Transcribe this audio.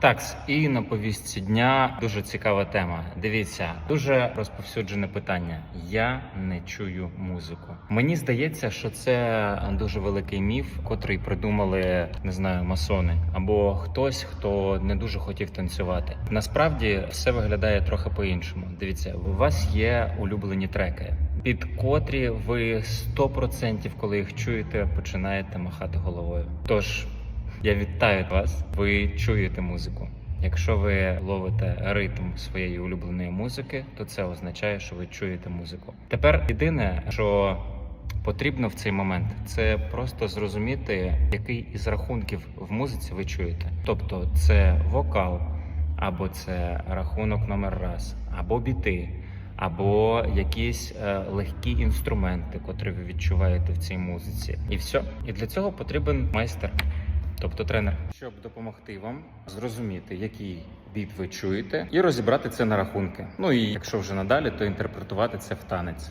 Так, і на повістці дня дуже цікава тема. Дивіться, дуже розповсюджене питання. Я не чую музику. Мені здається, що це дуже великий міф, котрий придумали не знаю, масони або хтось, хто не дуже хотів танцювати. Насправді все виглядає трохи по-іншому. Дивіться, у вас є улюблені треки, під котрі ви 100% коли їх чуєте, починаєте махати головою. Тож я вітаю вас. Ви чуєте музику. Якщо ви ловите ритм своєї улюбленої музики, то це означає, що ви чуєте музику. Тепер єдине, що потрібно в цей момент, це просто зрозуміти, який із рахунків в музиці ви чуєте. Тобто, це вокал, або це рахунок номер раз, або біти, або якісь е, легкі інструменти, котрі ви відчуваєте в цій музиці. І все. І для цього потрібен майстер. Тобто тренер, щоб допомогти вам зрозуміти, який біт ви чуєте, і розібрати це на рахунки. Ну і якщо вже надалі, то інтерпретувати це в танець.